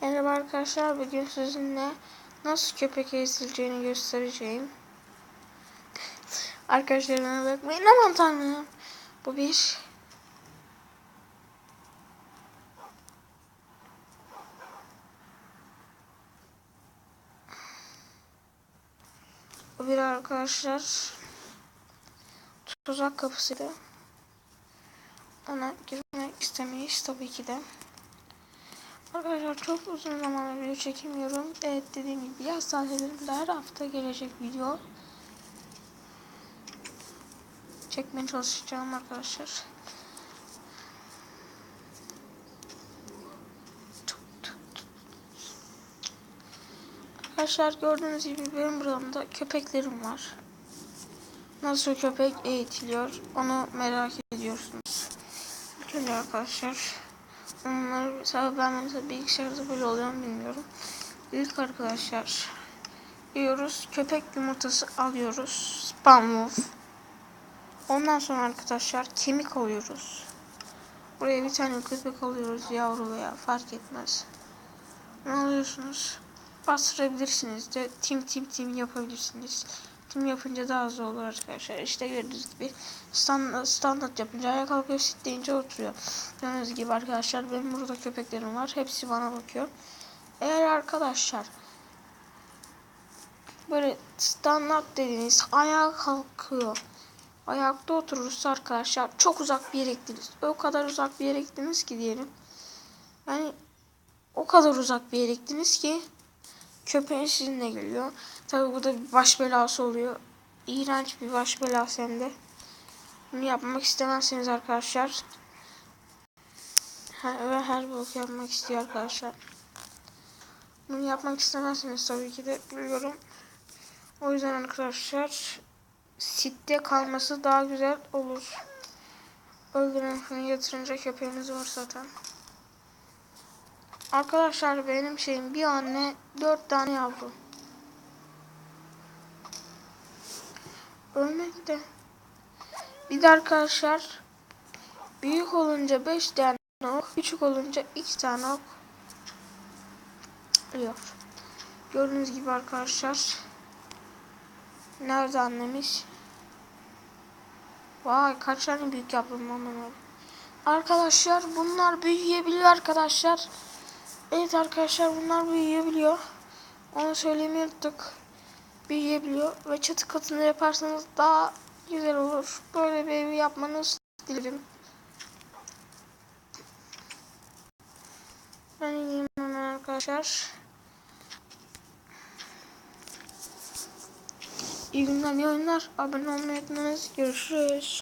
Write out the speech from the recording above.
Merhaba arkadaşlar bugün sizinle nasıl köpek ezileceğini göstereceğim. Arkadaşlarıma bakmayın aman tanrım. Bu bir. Bu bir arkadaşlar. Tuzak kapısıydı. Ona girmek istemeyiz tabii ki de. Arkadaşlar çok uzun zamandır video çekemiyorum. Evet dediğim gibi yaz tatillerinde her hafta gelecek video. Çekmeye çalışacağım arkadaşlar. Arkadaşlar gördüğünüz gibi benim buramda köpeklerim var. Nasıl köpek eğitiliyor onu merak ediyorsunuz. Önce arkadaşlar tabi ben mesela bilgisayarda böyle oluyor mu bilmiyorum. İlk arkadaşlar yiyoruz. Köpek yumurtası alıyoruz. Spam move. Ondan sonra arkadaşlar kemik alıyoruz. Buraya bir tane köpek alıyoruz. Yavru veya fark etmez. Ne alıyorsunuz? Bastırabilirsiniz de tim tim tim yapabilirsiniz. Tim yapınca daha hızlı olur arkadaşlar. İşte gördüğünüz gibi standart, standart yapınca ayağa kalkıyor, sit deyince oturuyor. Gördüğünüz gibi arkadaşlar benim burada köpeklerim var. Hepsi bana bakıyor. Eğer arkadaşlar böyle standart dediğiniz ayağa kalkıyor. Ayakta oturursa arkadaşlar çok uzak bir yere gittiniz. O kadar uzak bir yere gittiniz ki diyelim. Yani o kadar uzak bir yere gittiniz ki köpeğin sizinle geliyor. Tabi bu da bir baş belası oluyor. İğrenç bir baş belası hem de. Bunu yapmak istemezseniz arkadaşlar. Her, ve her bok yapmak istiyor arkadaşlar. Bunu yapmak istemezseniz tabii ki de biliyorum. O yüzden arkadaşlar sitte kalması daha güzel olur. Öldüren şunu yatırınca köpeğimiz var zaten. Arkadaşlar benim şeyim bir anne dört tane yavru. Ölmekte. Bir de arkadaşlar büyük olunca beş tane ok, küçük olunca iki tane ok yok. Gördüğünüz gibi arkadaşlar. Nerede annemiz? Vay kaç tane büyük yaptım anlamadım. Arkadaşlar bunlar büyüyebiliyor arkadaşlar. Evet arkadaşlar bunlar büyüyebiliyor. Onu söylemeyi unuttuk. Büyüyebiliyor ve çatı katını yaparsanız daha güzel olur. Böyle bir evi yapmanız dilerim. Ben hemen arkadaşlar. İyi günler, iyi oyunlar. Abone olmayı unutmayınız. Görüşürüz.